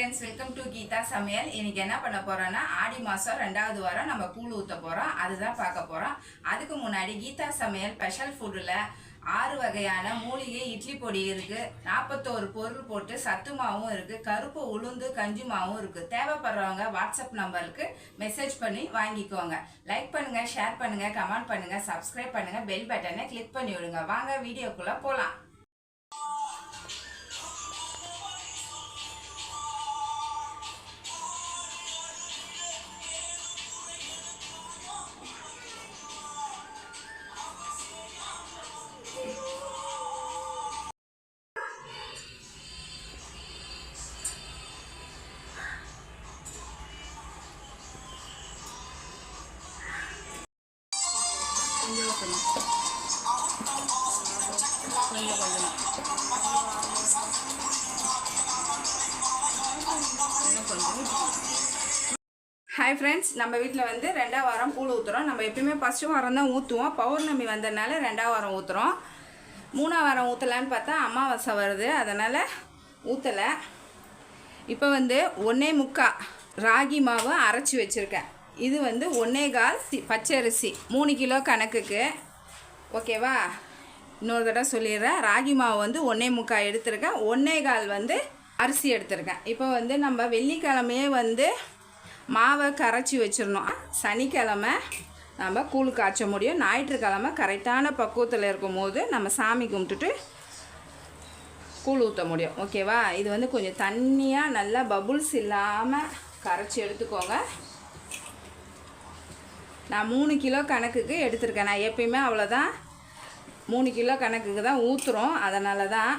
Friends welcome to Geetha சமையல் இன்னைக்கு என்ன பண்ண போறோம்னா ஆடி மாசம் ரெண்டாவது வாரம் நம்ம கூழ் ஊத்த போறோம். அதுதான் பார்க்க போறோம். அதுக்கு முன்னாடி கீதா சமையல் ஸ்பெஷல் ஃபுட்டில் ஆறு வகையான மூலிகை இட்லி பொடி இருக்கு. நாற்பத்தோரு பொருள் போட்டு சத்து மாவும் இருக்கு. கருப்பு உளுந்து கஞ்சி மாவும் இருக்கு. தேவைப்படுறவங்க வாட்ஸ்அப் நம்பருக்கு மெசேஜ் பண்ணி வாங்கிக்கோங்க. லைக் பண்ணுங்க ஷேர் பண்ணுங்க கமெண்ட் பண்ணுங்க சப்ஸ்கிரைப் பண்ணுங்க பெல் பட்டனை கிளிக் பண்ணி விடுங்க வாங்க வீடியோக்குள்ள போலாம். ஊற்றணும் கொஞ்சம் கொஞ்சம். இன்னும் கொஞ்சம். ஹாய் ஃப்ரெண்ட்ஸ் நம்ம வீட்டில் வந்து ரெண்டாம் வாரம் கூழ் ஊற்றுறோம் நம்ம எப்பயுமே ஃபஸ்ட்டு வாரம் தான் ஊற்றுவோம் பௌர்ணமி வந்ததுனால ரெண்டாம் வாரம் ஊற்றுறோம் மூணாம் வாரம் ஊற்றலான்னு பார்த்தா அமாவாசை வருது. அதனால் ஊற்றலை இப்போ வந்து ஒன்றே முக்கா ராகி மாவு அரைச்சி வச்சுருக்கேன். இது வந்து ஒன்றே கால் சி- பச்சரிசி. மூணு கிலோ கணக்குக்கு. ஓகேவா? இன்னொரு தடவை சொல்லிடுறேன். ராகி மாவு வந்து ஒன்றே முக்கால் எடுத்திருக்கேன். ஒன்றே கால் வந்து அரிசி எடுத்திருக்கேன். இப்போ வந்து நம்ம வெள்ளிக்கிழமையே வந்து மாவை கரைச்சி வச்சிடணும். சனிக்கிழமை நம்ம கூழ் காய்ச்ச முடியும். ஞாயிற்றுக்கிழமை கரெக்டான பக்குவத்தில் இருக்கும் போது நம்ம சாமி கும்பிட்டுட்டு கூழ் ஊற்ற முடியும். ஓகேவா? இது வந்து கொஞ்சம் தண்ணியாக நல்லா பபுள்ஸ் இல்லாமல் கரைச்சி எடுத்துக்கோங்க. நான் மூணு கிலோ கணக்குக்கு எடுத்திருக்கேன். நான் எப்பயுமே அவ்வளோதான் மூணு கிலோ கணக்குக்கு தான் ஊற்றுறோம் அதனால தான்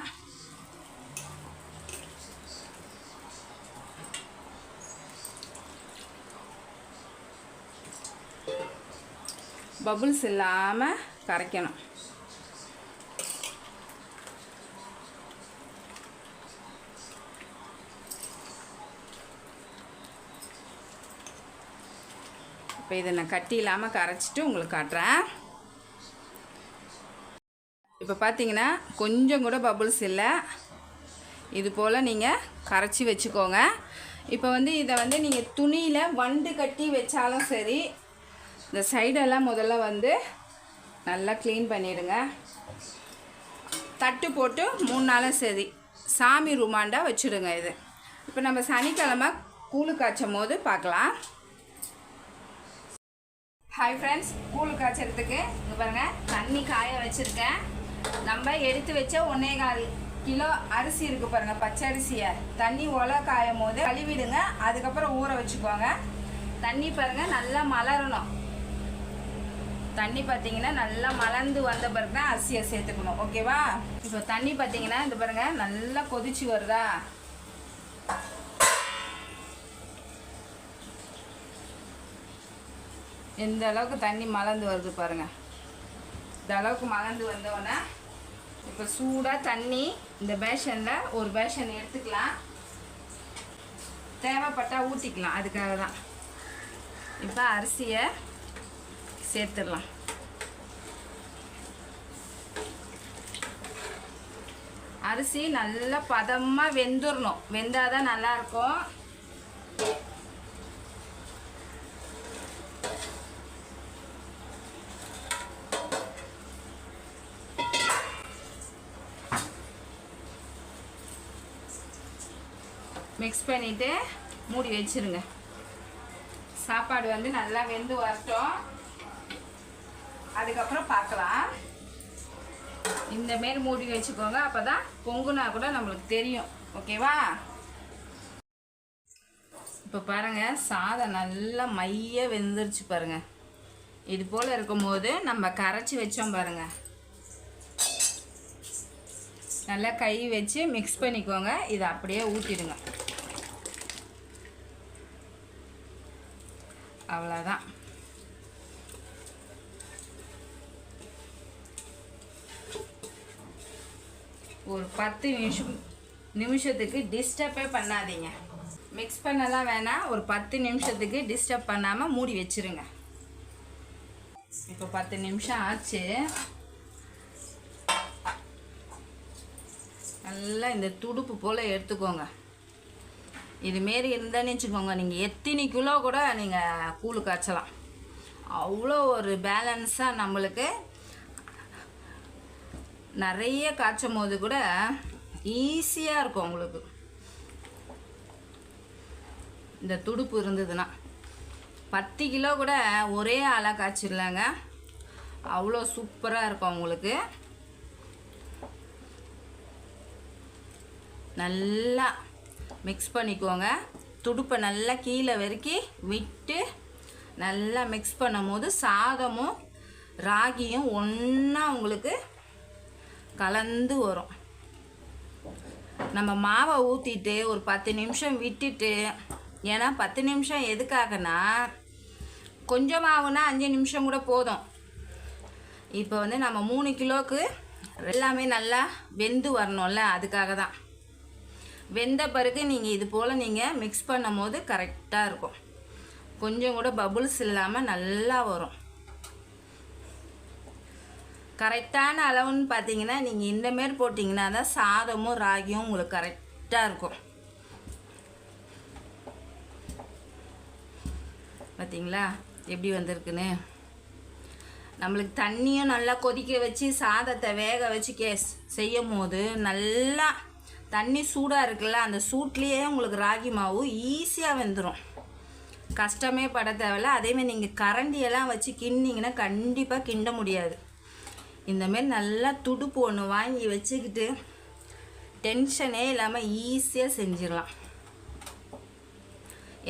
பபுள்ஸ் இல்லாமல் கரைக்கணும். இப்போ இதை நான் கட்டி இல்லாமல் கரைச்சிட்டு உங்களுக்கு காட்டுறேன். இப்போ பார்த்தீங்கன்னா கொஞ்சம் கூட பபுள்ஸ் இல்லை. இது போல் நீங்கள் கரைச்சி வச்சுக்கோங்க. இப்போ வந்து இதை வந்து நீங்கள் துணியில் வண்டு கட்டி வச்சாலும் சரி இந்த சைடெல்லாம் முதல்ல வந்து நல்லா க்ளீன் பண்ணிடுங்க. தட்டு போட்டு மூணு நாளும் சரி சாமி ருமாண்டாக வச்சுடுங்க இது. இப்போ நம்ம சனிக்கிழமை கூழு காய்ச்சும் போது பார்க்கலாம். ஹாய் ஃப்ரெண்ட்ஸ் கூழ் காய்ச்சறதுக்கு இங்கே பாருங்கள் தண்ணி காய வச்சுருக்கேன். நம்ம எடுத்து வச்ச ஒன்றே கால் கிலோ அரிசி இருக்குது பாருங்கள் பச்சை அரிசியை. தண்ணி ஒலை காயும் போது கழுவிடுங்க அதுக்கப்புறம் ஊற வச்சுக்கோங்க. தண்ணி பாருங்க நல்லா மலரணும். தண்ணி பார்த்தீங்கன்னா நல்லா மலர்ந்து வந்த பிறகு தான் அரிசியை சேர்த்துக்கணும். ஓகேவா இப்போ தண்ணி பார்த்தீங்கன்னா இந்த பாருங்கள் நல்லா கொதிச்சு வருதா? இந்த அளவுக்கு தண்ணி மலர்ந்து வருது பாருங்க. இந்த அளவுக்கு மலர்ந்து வந்தோடனே இப்போ சூடாக தண்ணி இந்த பேஷனில் ஒரு பேஷன் எடுத்துக்கலாம். தேவைப்பட்டா ஊற்றிக்கலாம் அதுக்காக தான். இப்போ அரிசியை சேர்த்துடலாம். அரிசி நல்லா பதமாக வெந்துடணும் வெந்தாதான் நல்லா இருக்கும். மிக்ஸ் பண்ணிவிட்டு மூடி வச்சிருங்க. சாப்பாடு வந்து நல்லா வெந்து வரட்டும். அதுக்கப்புறம் பார்க்கலாம். இந்த மாரி மூடி வச்சுக்கோங்க. அப்போ தான் பொங்குனா கூட நம்மளுக்கு தெரியும். ஓகேவா இப்போ பாருங்கள் சாதம் நல்லா மைய வெந்துருச்சு பாருங்க. இது போல் இருக்கும்போது நம்ம கரைச்சி வச்சோம் பாருங்க. நல்லா கை வச்சு மிக்ஸ் பண்ணிக்கோங்க. இதை அப்படியே ஊற்றிடுங்க அவ்வளோதான் ஒரு பத்து நிமிஷம் நிமிஷத்துக்கு டிஸ்டர்பே பண்ணாதீங்க. மிக்ஸ் பண்ணலாம் வேணாம். ஒரு பத்து நிமிஷத்துக்கு டிஸ்டர்ப் பண்ணாமல் மூடி வச்சிருங்க. இப்போ பத்து நிமிஷம் ஆச்சு. நல்லா இந்த துடுப்பு போல் எடுத்துக்கோங்க. இதுமாரி இருந்தேன்னு வச்சுக்கோங்க நீங்கள் எத்தனை கிலோ கூட நீங்கள் கூழ் காய்ச்சலாம். அவ்வளோ ஒரு பேலன்ஸாக நம்மளுக்கு நிறைய காய்ச்சும் போது கூட ஈஸியாக இருக்கும் உங்களுக்கு. இந்த துடுப்பு இருந்ததுன்னா. பத்து கிலோ கூட ஒரே ஆளாக காய்ச்சிடலாங்க அவ்வளோ சூப்பராக இருக்கும் உங்களுக்கு. நல்லா மிக்ஸ் பண்ணிக்கோங்க. துடுப்பை நல்லா கீழே வரைக்கி விட்டு நல்லா மிக்ஸ் பண்ணும்போது சாதமும் ராகியும் ஒன்றா உங்களுக்கு கலந்து வரும். நம்ம மாவை ஊற்றிட்டு ஒரு பத்து நிமிஷம் விட்டுட்டு ஏன்னா பத்து நிமிஷம் எதுக்காகனா கொஞ்சம் மாவுனா அஞ்சு நிமிஷம் கூட போதும். இப்போ வந்து நம்ம மூணு கிலோவுக்கு எல்லாமே நல்லா வெந்து வரணும்ல அதுக்காக தான். வெந்த பிறகு நீங்கள் இது போல் நீங்கள் மிக்ஸ் பண்ணும் போது கரெக்டாக இருக்கும். கொஞ்சம் கூட பபுள்ஸ் இல்லாமல் நல்லா வரும். கரெக்டான அளவுன்னு பார்த்தீங்கன்னா நீங்கள் இந்த மாரி போட்டிங்கன்னா தான் சாதமும் ராகியும் உங்களுக்கு கரெக்டாக இருக்கும். பார்த்தீங்களா எப்படி வந்திருக்குன்னு? நம்மளுக்கு தண்ணியும் நல்லா கொதிக்க வச்சு சாதத்தை வேக வச்சு கேஸ் செய்யும் போது நல்லா தண்ணி சூடாக இருக்குல்ல அந்த சூட்லேயே உங்களுக்கு ராகி மாவு ஈஸியாக வெந்துடும் கஷ்டமே பட தேவையில்ல. அதேமாதிரி நீங்கள் கரண்டியெல்லாம் வச்சு கிண்டிங்கன்னா கண்டிப்பாக கிண்ட முடியாது. இந்தமாரி நல்லா துடுப்பு ஒன்று வாங்கி வச்சுக்கிட்டு டென்ஷனே இல்லாமல் ஈஸியாக செஞ்சிடலாம்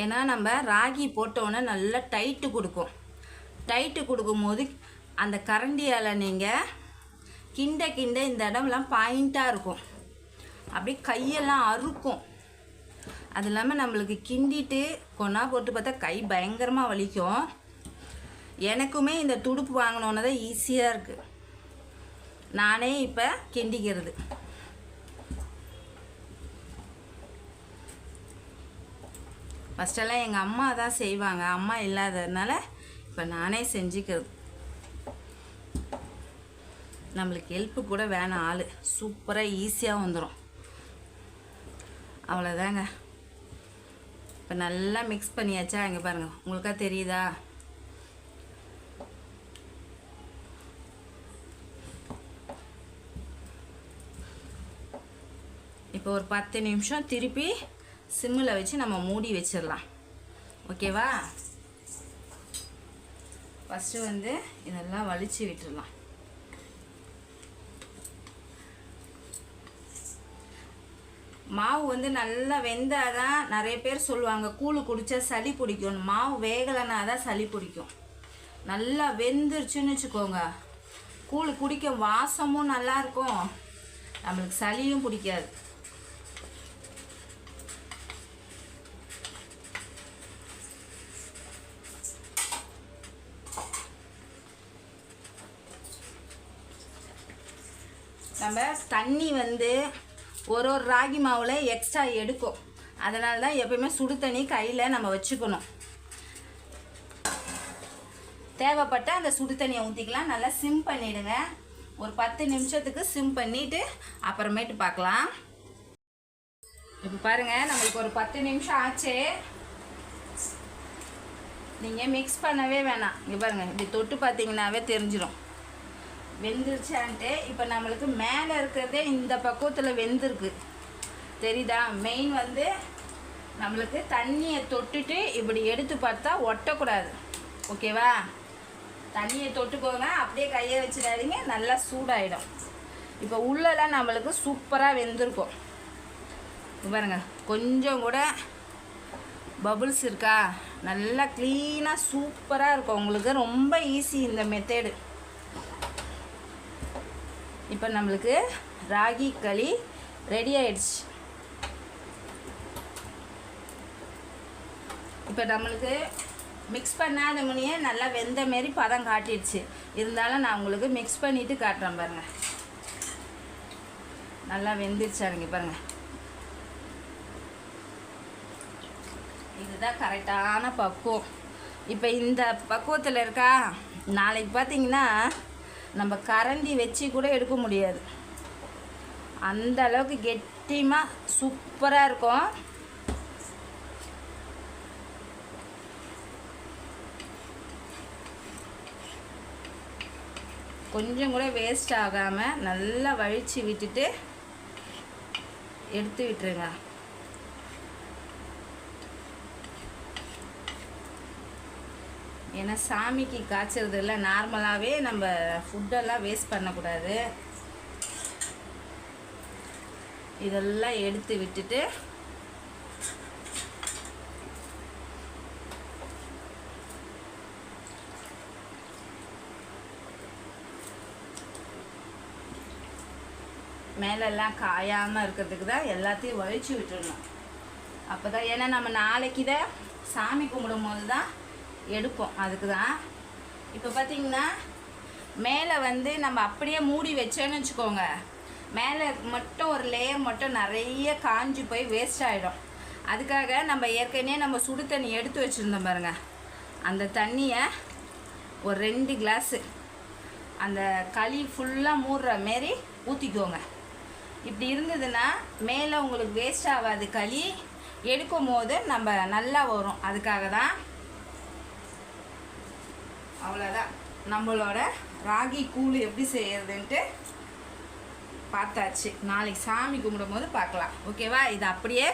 ஏன்னா நம்ம ராகி போட்டோன்னே நல்லா டைட்டு கொடுக்கும். டைட்டு கொடுக்கும்போது அந்த கரண்டியால் நீங்கள் கிண்ட கிண்ட இந்த இடம்லாம் பாயிண்ட்டாக இருக்கும். அப்படியே கையெல்லாம் அறுக்கும். அது இல்லாமல் நம்மளுக்கு கிண்டிட்டு கொண்டா போட்டு பார்த்தா கை பயங்கரமாக வலிக்கும். எனக்குமே இந்த துடுப்பு வாங்கினோன்னு தான் ஈஸியாக இருக்குது நானே இப்போ கிண்டிக்கிறது. ஃபஸ்ட்டெல்லாம் எங்கள் அம்மா தான் செய்வாங்க. அம்மா இல்லாததுனால இப்போ நானே செஞ்சுக்கிறது. நம்மளுக்கு ஹெல்ப்பு கூட வேணாம் ஆள். சூப்பராக ஈஸியாக வந்துடும் அவ்வளோதாங்க இப்போ நல்லா மிக்ஸ் பண்ணியாச்சா இங்கே பாருங்கள் உங்களுக்கா தெரியுதா? இப்போ ஒரு பத்து நிமிஷம் திருப்பி சிம்மில் வச்சு நம்ம மூடி வச்சிடலாம். ஓகேவா ஃபஸ்ட்டு வந்து இதெல்லாம் வலிச்சு விட்டுடலாம் மாவு வந்து நல்லா வெந்தால் தான் நிறைய பேர் சொல்லுவாங்க கூழ் குடித்தா சளி பிடிக்கும் மாவு வேகலைன்னா தான் சளி பிடிக்கும். நல்லா வெந்துருச்சுன்னு வச்சுக்கோங்க. கூழ் குடிக்க வாசமும் நல்லா இருக்கும் நம்மளுக்கு சளியும் பிடிக்காது. நம்ம தண்ணி வந்து ஒரு ஒரு ராகி மாவில் எக்ஸ்ட்ரா எடுக்கும். அதனால தான் எப்பயுமே சுடு தண்ணி கையில் நம்ம வச்சுக்கணும். தேவைப்பட்ட அந்த சுடு தண்ணியை ஊற்றிக்கலாம் நல்லா சிம் பண்ணிவிடுங்க ஒரு பத்து நிமிஷத்துக்கு சிம் பண்ணிவிட்டு அப்புறமேட்டு பார்க்கலாம். இப்போ பாருங்கள் நம்மளுக்கு ஒரு பத்து நிமிஷம் ஆச்சு. நீங்கள் மிக்ஸ் பண்ணவே வேணாம். இங்கே பாருங்கள் இப்படி தொட்டு பார்த்தீங்கன்னாவே தெரிஞ்சிடும் வெந்துருச்சான்ட்டு இப்போ நம்மளுக்கு மேலே இருக்கிறதே இந்த பக்குவத்தில் வெந்திருக்கு. தெரியுதா? மெயின் வந்து நம்மளுக்கு தண்ணியை தொட்டுட்டு இப்படி எடுத்து பார்த்தா ஒட்டக்கூடாது. ஓகேவா? தண்ணியை தொட்டுக்கோங்க அப்படியே கையை வச்சிடாதீங்க நல்லா சூடாயிடும். இப்போ உள்ளெல்லாம் நம்மளுக்கு சூப்பராக வெந்திருக்கும். பாருங்க கொஞ்சம் கூட பபுள்ஸ் இருக்கா? நல்லா க்ளீனாக சூப்பராக இருக்கும். உங்களுக்கு ரொம்ப ஈஸி இந்த மெத்தேடு இப்போ நம்மளுக்கு ராகி களி ரெடி ஆயிடுச்சு. இப்போ நம்மளுக்கு மிக்ஸ் பண்ணாத முனியே நல்லா வெந்த மாரி பதம் காட்டிடுச்சு. இருந்தாலும் நான் உங்களுக்கு மிக்ஸ் பண்ணிவிட்டு காட்டுறேன் பாருங்கள் நல்லா வெந்துருச்சாருங்க பாருங்கள் இதுதான் கரெக்டான பக்குவம். இப்போ இந்த பக்குவத்தில் இருக்கா? நாளைக்கு பார்த்தீங்கன்னா நம்ம கரண்டி வச்சு கூட எடுக்க முடியாது. அந்த அளவுக்கு கெட்டியமாக சூப்பராக இருக்கும். கொஞ்சம் கூட வேஸ்ட் ஆகாமல் நல்லா வழித்து விட்டுட்டு எடுத்து விட்டுருங்க. ஏன்னா சாமிக்கு காய்ச்சறது இல்லை நார்மலாகவே நம்ம ஃபுட்டெல்லாம் வேஸ்ட் பண்ணக்கூடாது. இதெல்லாம் எடுத்து விட்டுட்டு மேலெல்லாம் காயாமல் இருக்கிறதுக்கு தான் எல்லாத்தையும் வழிச்சு விட்டுடணும். அப்போ தான் ஏன்னா நம்ம நாளைக்கு தான் சாமி கும்பிடும் போது தான் எடுப்போம். அதுக்கு தான் இப்போ பார்த்தீங்கன்னா மேலே வந்து நம்ம அப்படியே மூடி வச்சோன்னு வச்சுக்கோங்க. மேலே மட்டும் ஒரு லேயர் மட்டும் நிறைய காஞ்சி போய் வேஸ்ட் ஆகிடும் அதுக்காக நம்ம ஏற்கனவே நம்ம சுடு தண்ணி எடுத்து வச்சுருந்தோம் பாருங்கள் அந்த தண்ணியை ஒரு ரெண்டு கிளாஸு அந்த களி ஃபுல்லாக மூடுற மாரி ஊற்றிக்கோங்க இப்படி இருந்ததுன்னா மேலே உங்களுக்கு வேஸ்ட் ஆகாது களி. எடுக்கும் போது நம்ம நல்லா வரும். அதுக்காக தான் அவ்வளோதான் நம்மளோட ராகி கூழ் எப்படி செய்யறதுன்ட்டு பார்த்தாச்சு. நாளைக்கு சாமி கும்பிடும் போது பார்க்கலாம் ஓகேவா இது அப்படியே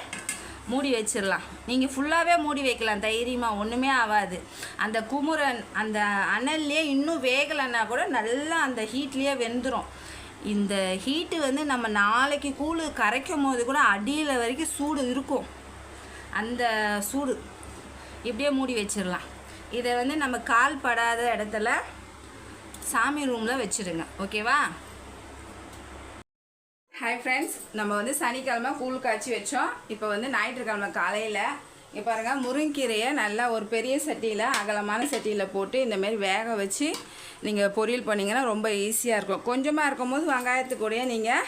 மூடி வச்சிடலாம். நீங்கள் ஃபுல்லாகவே மூடி வைக்கலாம். தைரியமாக ஒன்றுமே ஆகாது. அந்த குமுறன் அந்த அனல்லே இன்னும் வேகலைன்னா கூட நல்லா அந்த ஹீட்லேயே வெந்துடும் இந்த ஹீட்டு வந்து நம்ம நாளைக்கு கூழ் கரைக்கும் போது கூட அடியில் வரைக்கும் சூடு இருக்கும். அந்த சூடு. இப்படியே மூடி வச்சிடலாம். இதை வந்து நம்ம கால் படாத இடத்துல சாமி ரூமில் வச்சுருங்க. ஓகேவா? ஹாய் ஃப்ரெண்ட்ஸ் நம்ம வந்து சனிக்கிழமை கூழ் காய்ச்சி வச்சோம். இப்போ வந்து ஞாயிற்றுக்கிழமை காலையில். இப்போ பாருங்கள் முருங்கீரையை நல்லா ஒரு பெரிய சட்டியில் அகலமான சட்டியில் போட்டு இந்தமாரி வேக வச்சு நீங்கள் பொரியல் பண்ணிங்கன்னா ரொம்ப ஈஸியாக இருக்கும். கொஞ்சமாக இருக்கும் போது வெங்காயத்து நீங்கள்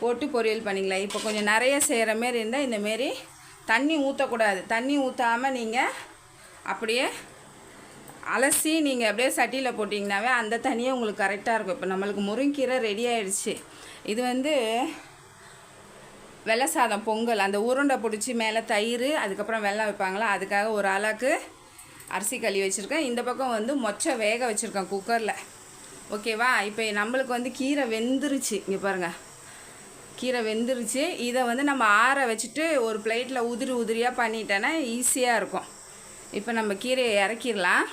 போட்டு பொரியல் பண்ணிக்கலாம் இப்போ கொஞ்சம் நிறைய செய்கிற மாரி இருந்தால் இந்தமாரி தண்ணி ஊற்றக்கூடாது தண்ணி ஊற்றாமல் நீங்கள் அப்படியே அலசி நீங்கள் அப்படியே சட்டியில் போட்டிங்கனாவே அந்த தண்ணியே உங்களுக்கு கரெக்டாக இருக்கும். இப்போ நம்மளுக்கு முருங்கீரை ரெடி ஆயிடுச்சு. இது வந்து வெள்ளை சாதம் பொங்கல். அந்த உருண்டை பிடிச்சி மேலே தயிர் அதுக்கப்புறம் வெள்ளம் வைப்பாங்களா? அதுக்காக ஒரு ஆளாக்கு அரிசி களி வச்சுருக்கேன். இந்த பக்கம் வந்து மொச்சை வேக வச்சுருக்கேன் குக்கரில் ஓகேவா இப்போ நம்மளுக்கு வந்து கீரை வெந்துருச்சு. இங்கே பாருங்கள் கீரை வெந்துருச்சு. இதை வந்து நம்ம ஆற வச்சுட்டு ஒரு பிளேட்டில் உதிரி உதிரியாக பண்ணிட்டேன்னா ஈஸியாக இருக்கும். இப்போ நம்ம கீரையை இறக்கிடலாம்.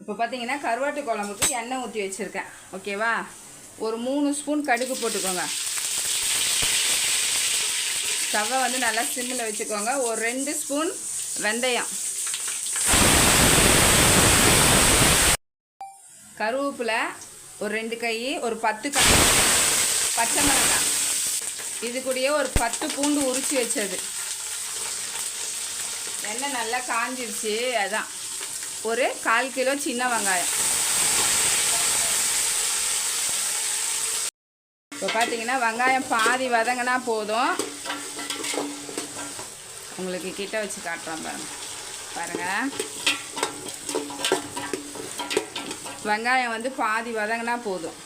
இப்போ பார்த்தீங்கன்னா கருவாட்டு குழம்புக்கு எண்ணெய் ஊற்றி வச்சுருக்கேன். ஓகேவா? ஒரு மூணு ஸ்பூன் கடுகு போட்டுக்கோங்க. ஸ்டவ்வை வந்து நல்லா சிம்மில் வச்சுக்கோங்க. ஒரு ரெண்டு ஸ்பூன் வெந்தயம். கருவேப்பிலை ஒரு ரெண்டு கை ஒரு பத்து கை. பச்சை மிளகாய். இது கூடயே ஒரு பத்து பூண்டு உரிச்சு வச்சது. எண்ணெய் நல்லா காஞ்சிருச்சு அதான். ஒரு கால் கிலோ சின்ன வெங்காயம். இப்போ பார்த்தீங்கன்னா வெங்காயம் பாதி வதங்கினா போதும். உங்களுக்கு கிட்ட வச்சு காட்டுறேன் பாருங்க. பாருங்க. வெங்காயம் வந்து பாதி வதங்கினா போதும்.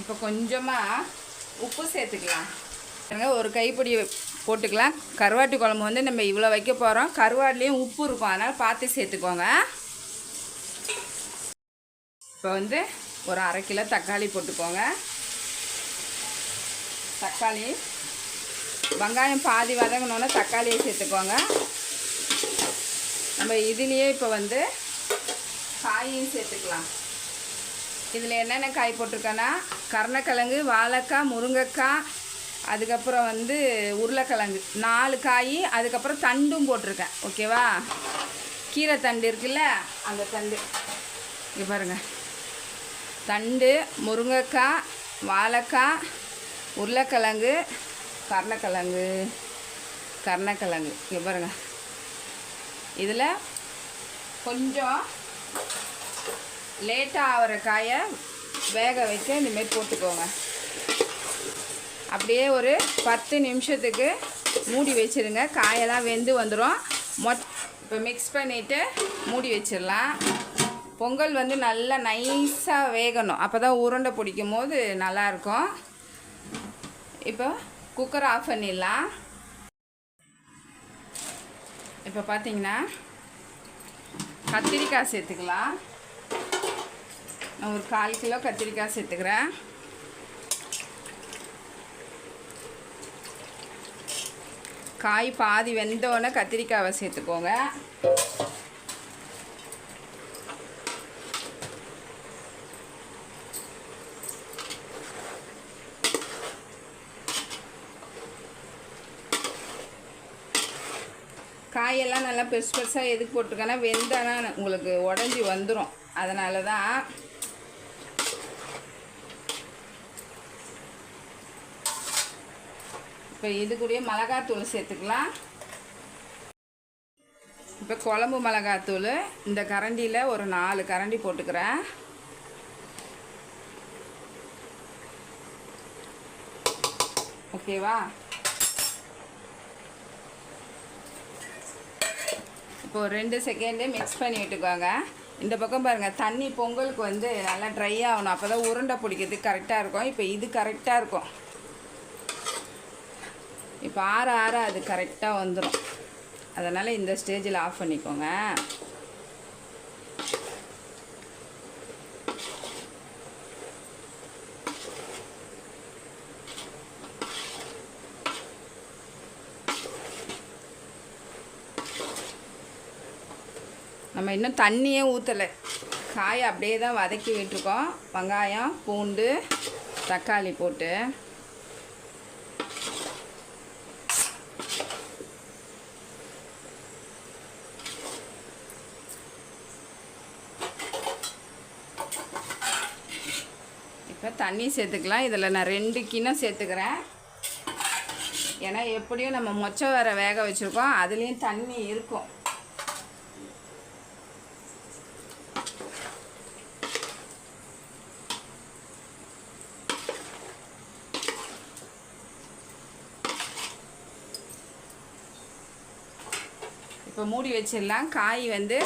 இப்போ கொஞ்சமாக உப்பு சேர்த்துக்கலாம். பாருங்கள் ஒரு கைப்பிடி போட்டுக்கலாம். கருவாட்டு குழம்பு வந்து நம்ம இவ்வளோ வைக்க போகிறோம் கருவாடுலேயும் உப்பு இருக்கும். அதனால் பார்த்து சேர்த்துக்கோங்க. இப்போ வந்து ஒரு அரை கிலோ தக்காளி போட்டுக்கோங்க. தக்காளி வெங்காயம் பாதி வதங்கினோன்னா தக்காளியை சேர்த்துக்கோங்க. நம்ம இதுலேயே இப்போ வந்து காயும் சேர்த்துக்கலாம். இதில் என்னென்ன காய் போட்டிருக்கேன்னா கருணக்கிழங்கு வாழைக்காய் முருங்கைக்காய் அதுக்கப்புறம் வந்து உருளைக்கிழங்கு. நாலு காய் அதுக்கப்புறம் தண்டும் போட்டிருக்கேன். ஓகேவா? கீரை தண்டு இருக்குல்ல அந்த தண்டு. இங்கே பாருங்கள் தண்டு முருங்கைக்காய் வாழைக்காய் உருளைக்கிழங்கு கருணக்கிழங்கு கருணக்கிழங்கு. இங்கே பாருங்கள் இதில் கொஞ்சம் லேட்டாக ஆகிற காயை வேக வைக்க இந்தமாரி போட்டுக்கோங்க. அப்படியே ஒரு பத்து நிமிஷத்துக்கு மூடி வச்சுருங்க. காயெல்லாம் வெந்து வந்துடும் மொத் இப்போ மிக்ஸ் பண்ணிவிட்டு மூடி வச்சிடலாம் பொங்கல் வந்து நல்லா நைஸாக வேகணும். அப்போ தான் உருண்டை பிடிக்கும் போது நல்லாயிருக்கும். இப்போ குக்கர் ஆஃப் பண்ணிடலாம். இப்போ பார்த்தீங்கன்னா கத்திரிக்காய் சேர்த்துக்கலாம். நான் ஒரு கால் கிலோ கத்திரிக்காய் சேர்த்துக்கிறேன். காய் பாதி வெந்தோடனே கத்திரிக்காவை சேர்த்துக்கோங்க. காயெல்லாம் நல்லா பெருசு பெருசாக எதுக்கு போட்டிருக்கேன்னா வெந்தானா உங்களுக்கு உடஞ்சி வந்துடும் அதனால தான் இப்போ இது கூடயே மிளகாத்தூள் சேர்த்துக்கலாம். இப்போ குழம்பு மிளகாத்தூள் இந்த கரண்டியில் ஒரு நாலு கரண்டி போட்டுக்கிறேன். ஓகேவா? இப்போ ரெண்டு செகண்டு மிக்ஸ் பண்ணி விட்டுக்கோங்க. இந்த பக்கம் பாருங்கள் தண்ணி பொங்கலுக்கு வந்து நல்லா ட்ரை ஆகணும். அப்போ தான் உருண்டை பிடிக்கிறதுக்கு கரெக்டாக இருக்கும். இப்போ இது கரெக்டாக இருக்கும். இப்போ ஆற ஆற அது கரெக்டாக வந்துடும் அதனால் இந்த ஸ்டேஜில் ஆஃப் பண்ணிக்கோங்க. நம்ம இன்னும் தண்ணியே ஊற்றலை காயை அப்படியே தான் வதக்கி விட்டுருக்கோம். வெங்காயம் பூண்டு தக்காளி போட்டு இப்போ தண்ணி சேர்த்துக்கலாம். இதில் நான் ரெண்டு கிண்ணம் சேர்த்துக்கிறேன். ஏன்னா எப்படியும் நம்ம மொச்சை வர வேக வச்சுருக்கோம். அதுலேயும் தண்ணி இருக்கும். இப்போ மூடி வச்சிடலாம். காய் வந்து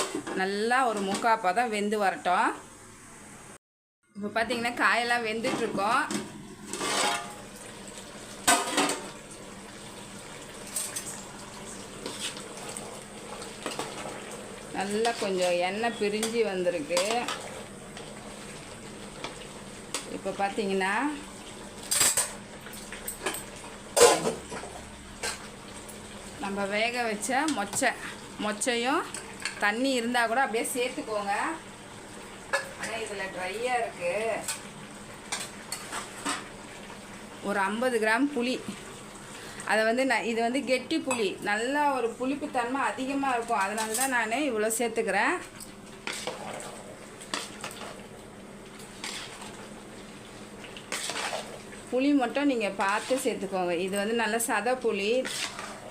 நல்லா ஒரு முக்காப்பாக பதம் வெந்து வரட்டும். இப்போ பார்த்தீங்கன்னா காயெல்லாம் வெந்துட்டுருக்கோம். நல்லா கொஞ்சம் எண்ணெய் பிரிஞ்சு வந்திருக்கு. இப்போ பார்த்தீங்கன்னா நம்ம வேக வச்ச மொச்சை மொச்சையும் தண்ணி இருந்தால் கூட அப்படியே சேர்த்துக்கோங்க. இதில் ட்ரையாக இருக்குது ஒரு ஐம்பது கிராம் புளி. அதை வந்து நான் இது வந்து கெட்டி புளி. நல்லா ஒரு புளிப்புத்தன்மை அதிகமாக இருக்கும். அதனால தான் நான் இவ்வளோ சேர்த்துக்கிறேன். புளி மட்டும் நீங்கள் பார்த்து சேர்த்துக்கோங்க. இது வந்து நல்ல சத புளி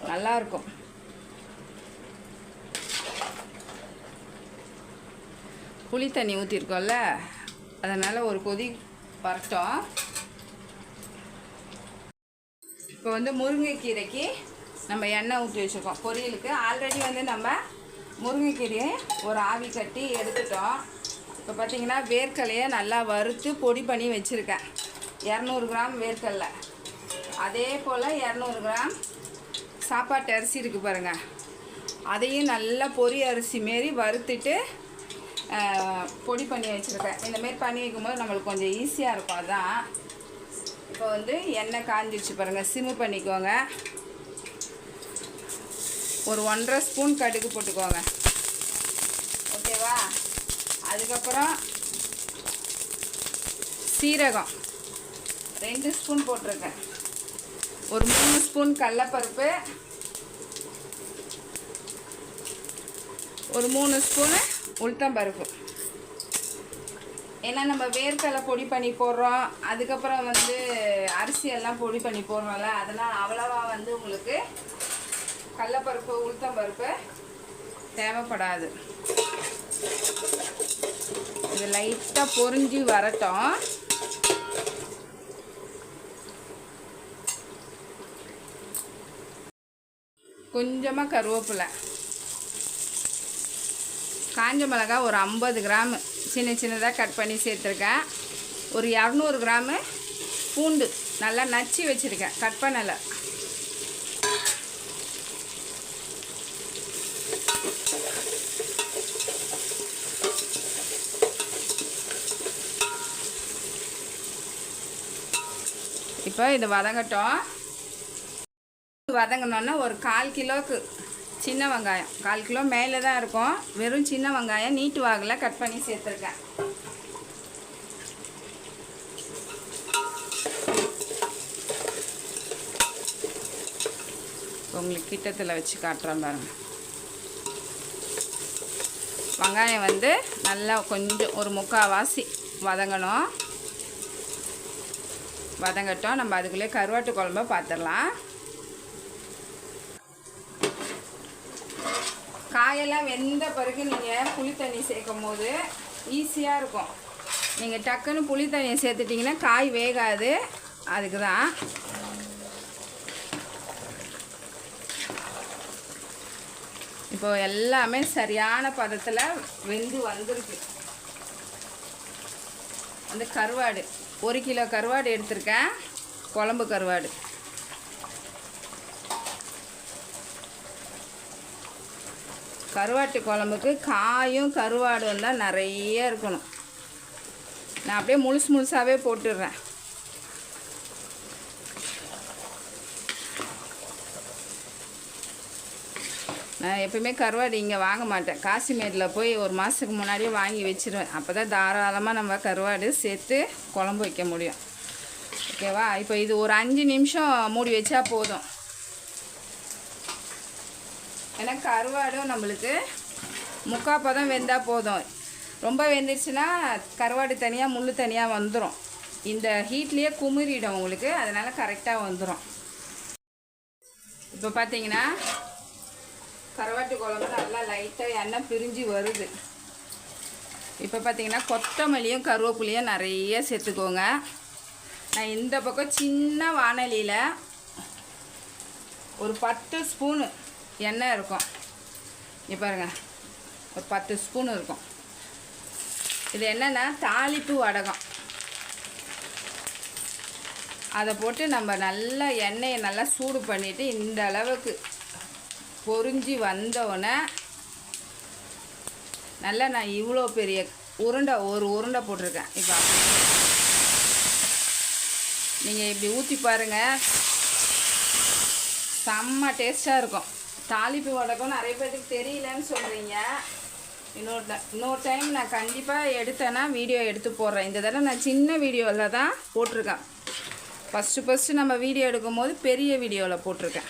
நல்லாயிருக்கும் புளி தண்ணி ஊற்றிருக்கோம்ல அதனால் ஒரு கொதி வரட்டும். இப்போ வந்து முருங்கைக்கீரைக்கு நம்ம எண்ணெய் ஊற்றி வச்சுருக்கோம். பொரியலுக்கு ஆல்ரெடி வந்து நம்ம முருங்கைக்கீரையை ஒரு ஆவி கட்டி எடுத்துட்டோம். இப்போ பார்த்தீங்கன்னா வேர்க்கலையை நல்லா வறுத்து பொடி பண்ணி வச்சுருக்கேன். இரநூறு கிராம் வேர்க்கடலை. அதே போல் இரநூறு கிராம் சாப்பாட்டு அரிசி இருக்குது பாருங்கள் அதையும் நல்லா பொரி அரிசி மாரி வறுத்துட்டு பொடி பண்ணி வச்சுருக்கேன் இந்தமாரி பண்ணி வைக்கும்போது நம்மளுக்கு கொஞ்சம் ஈஸியாக இருக்கும். அதான். இப்போ வந்து எண்ணெய் காஞ்சிடுச்சு பாருங்கள் சிம்மு பண்ணிக்கோங்க. ஒரு ஒன்றரை ஸ்பூன் கடுகு போட்டுக்கோங்க. ஓகேவா? அதுக்கப்புறம் சீரகம். ரெண்டு ஸ்பூன் போட்டிருக்கேன். ஒரு மூணு ஸ்பூன் கடலப்பருப்பு. ஒரு மூணு ஸ்பூனு உளுத்தம்பருப்பு ஏன்னா நம்ம வேர்க்கடலை பொடி பண்ணி போடுறோம். அதுக்கப்புறம் வந்து அரிசி எல்லாம் பொடி பண்ணி போடுறோம்ல அதெல்லாம் அவ்வளவா வந்து உங்களுக்கு கடலப்பருப்பு உளுத்தம் பருப்பு தேவைப்படாது. இது லைட்டாக பொறிஞ்சி வரட்டும். கொஞ்சமாக கருவேப்பிலை. காஞ்ச மிளகாய் ஒரு ஐம்பது கிராமு. சின்ன சின்னதாக கட் பண்ணி சேர்த்துருக்கேன். ஒரு இரநூறு கிராமு பூண்டு நல்லா நச்சு வச்சுருக்கேன். கட் பண்ணலை. இப்போ இது வதங்கட்டும். வதங்கினோன்னா ஒரு கால் கிலோக்கு சின்ன வெங்காயம். கால் கிலோ மேலே தான் இருக்கும். வெறும் சின்ன வெங்காயம் நீட்டு வாகில் கட் பண்ணி சேர்த்துருக்கேன். உங்களுக்கு கிட்டத்தில் வச்சு காட்டுறேன் பாருங்கள் வெங்காயம் வந்து நல்லா கொஞ்சம் ஒரு முக்கால்வாசி வதங்கணும். வதங்கட்டும். நம்ம அதுக்குள்ளே கருவாட்டு குழம்ப பார்த்துடலாம். காயெல்லாம் வெந்த பிறகு நீங்கள் புளி தண்ணி சேர்க்கும் போது ஈஸியாக இருக்கும். நீங்கள் டக்குன்னு புளி தண்ணியை சேர்த்துட்டிங்கன்னா காய் வேகாது. அதுக்கு தான் இப்போ எல்லாமே சரியான பதத்தில் வெந்து வந்திருக்கு. அந்த கருவாடு ஒரு கிலோ கருவாடு எடுத்திருக்கேன். குழம்பு கருவாடு. கருவாட்டு குழம்புக்கு காயும் கருவாடும் தான் நிறைய இருக்கணும். நான் அப்படியே முழுசு முழுசாகவே போட்டுடுறேன். நான் எப்பயுமே கருவாடு இங்கே வாங்க மாட்டேன். காசிமேட்டில் போய் ஒரு மாதத்துக்கு முன்னாடியே வாங்கி வச்சுருவேன். அப்போ தான் தாராளமாக நம்ம கருவாடு சேர்த்து குழம்பு வைக்க முடியும். ஓகேவா? இப்போ இது ஒரு அஞ்சு நிமிஷம் மூடி வச்சா போதும். ஏன்னா கருவாடும் நம்மளுக்கு முக்கால் பதம் வெந்தால் போதும். ரொம்ப வெந்துருச்சுன்னா கருவாடு தனியாக முள் தனியாக வந்துடும் இந்த ஹீட்லேயே குமிரிடும் உங்களுக்கு. அதனால் கரெக்டாக வந்துடும் இப்போ பார்த்தீங்கன்னா கருவாட்டு குழம்பு நல்லா லைட்டாக எண்ணெய் பிரிஞ்சு வருது. இப்போ பார்த்தீங்கன்னா கொத்தமல்லியும் கருவேப்பிலையும் நிறைய சேர்த்துக்கோங்க. நான் இந்த பக்கம் சின்ன வானலியில் ஒரு பத்து ஸ்பூனு எண்ணெய் இருக்கும். இங்கே பாருங்க. ஒரு பத்து ஸ்பூன் இருக்கும். இது என்னென்னா தாளிப்பு வடகம். அதை போட்டு நம்ம நல்லா எண்ணெயை நல்லா சூடு பண்ணிவிட்டு இந்த அளவுக்கு பொறிஞ்சி வந்தோடனே நல்லா நான் இவ்வளோ பெரிய உருண்டை ஒரு உருண்டை போட்டிருக்கேன். இப்போ நீங்கள் இப்படி ஊற்றி பாருங்கள் செம்ம டேஸ்ட்டாக இருக்கும். தாளிப்பு வடகம் நிறைய பேருக்கு தெரியலன்னு சொல்கிறீங்க இன்னொரு ட- இன்னொரு டைம் நான் கண்டிப்பாக எடுத்தேன்னா வீடியோ எடுத்து போடுறேன். இந்த தடவை நான் சின்ன வீடியோவில் தான் போட்டிருக்கேன். ஃபஸ்ட்டு ஃபஸ்ட்டு நம்ம வீடியோ எடுக்கும்போது பெரிய வீடியோவில் போட்டிருக்கேன்.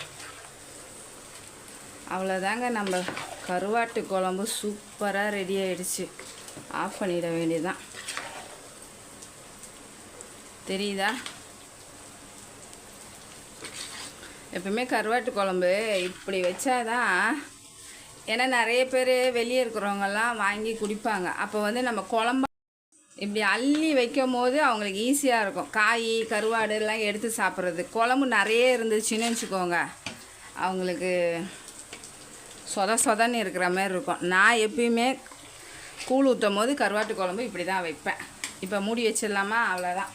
அவ்வளோதாங்க நம்ம கருவாட்டு குழம்பு சூப்பராக ரெடி ஆகிடுச்சு ஆஃப் பண்ணிட வேண்டியதுதான். தெரியுதா? எப்பவுமே கருவாட்டு குழம்பு இப்படி வச்சாதான் ஏன்னா நிறைய பேர் வெளியே இருக்கிறவங்கெல்லாம் வாங்கி குடிப்பாங்க. அப்போ வந்து நம்ம குழம்பு இப்படி அள்ளி வைக்கும் போது அவங்களுக்கு ஈஸியாக இருக்கும். காய் கருவாடு எல்லாம் எடுத்து சாப்பிட்றது. குழம்பு நிறைய இருந்துச்சுன்னு வச்சுக்கோங்க. அவங்களுக்கு சொத சொதன்னு இருக்கிற மாதிரி இருக்கும். நான் எப்பயுமே கூழ் ஊற்றும் போது கருவாட்டு குழம்பு இப்படி தான் வைப்பேன். இப்போ மூடி வச்சிடலாமா? அவ்வளோதான்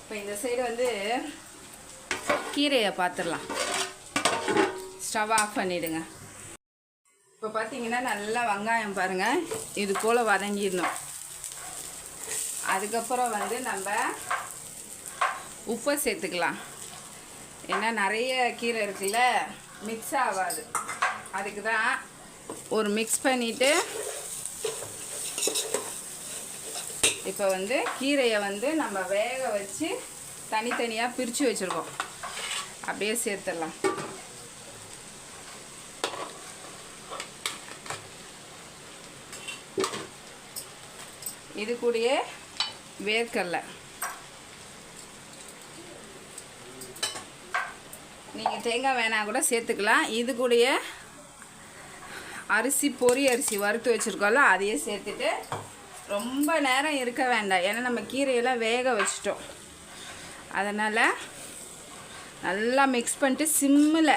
இப்போ இந்த சைடு வந்து கீரையை பார்த்துடலாம். ஸ்டவ் ஆஃப் பண்ணிவிடுங்க இப்போ பார்த்தீங்கன்னா நல்லா வெங்காயம் பாருங்கள் இது போல் வதங்கிடணும். அதுக்கப்புறம் வந்து நம்ம உப்பை சேர்த்துக்கலாம். ஏன்னா நிறைய கீரை இருக்குல்ல மிக்ஸ் ஆகாது. அதுக்கு தான் ஒரு மிக்ஸ் பண்ணிவிட்டு இப்போ வந்து கீரையை வந்து நம்ம வேக வச்சு தனித்தனியாக பிரித்து வச்சுருக்கோம். அப்படியே சேர்த்துடலாம். இது கூடயே வேர்க்கடலை. நீங்கள் தேங்காய் வேணால் கூட சேர்த்துக்கலாம். இது கூடயே அரிசி பொரி அரிசி வறுத்து வச்சுருக்கோம்ல அதையே சேர்த்துட்டு ரொம்ப நேரம் இருக்க வேண்டாம். ஏன்னா நம்ம கீரையெல்லாம் வேக வச்சிட்டோம். அதனால் நல்லா மிக்ஸ் பண்ணிட்டு சிம்மில்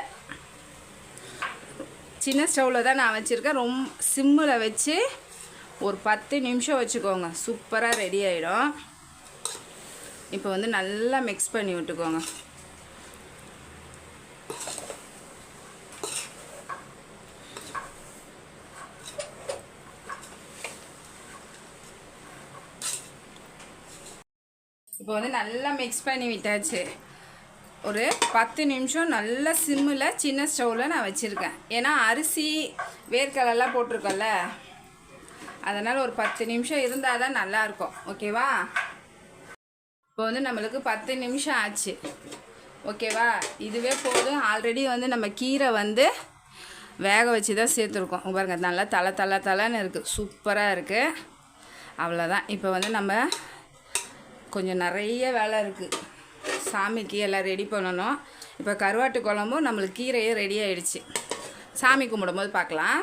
சின்ன ஸ்டவ்வில் தான் நான் வச்சுருக்கேன். ரொம்ப சிம்மில் வச்சு ஒரு பத்து நிமிஷம் வச்சுக்கோங்க. சூப்பராக ரெடி ஆகிடும் இப்போ வந்து நல்லா மிக்ஸ் பண்ணி விட்டுக்கோங்க. இப்போ வந்து நல்லா மிக்ஸ் பண்ணி விட்டாச்சு. ஒரு பத்து நிமிஷம் நல்ல சிம்மில் சின்ன ஸ்டவ்வில் நான் வச்சுருக்கேன். ஏன்னா அரிசி வேர்க்கடலாம் போட்டிருக்கோம்ல. அதனால் ஒரு பத்து நிமிஷம் இருந்தால் தான் நல்லாயிருக்கும். ஓகேவா? இப்போ வந்து நம்மளுக்கு பத்து நிமிஷம் ஆச்சு. ஓகேவா? இதுவே போதும். ஆல்ரெடி வந்து நம்ம கீரை வந்து வேக வச்சு தான் சேர்த்துருக்கோம். பாருங்கள் நல்லா தலை தலை தலைன்னு இருக்குது சூப்பராக இருக்குது அவ்வளோதான். இப்போ வந்து நம்ம கொஞ்சம் நிறைய வேலை இருக்குது சாமிக்கு எல்லாம் ரெடி பண்ணணும். இப்போ கருவாட்டு குழம்பும் நம்மளுக்கு கீரையே ரெடி ஆகிடுச்சு சாமி கும்பிடும்போது பார்க்கலாம்.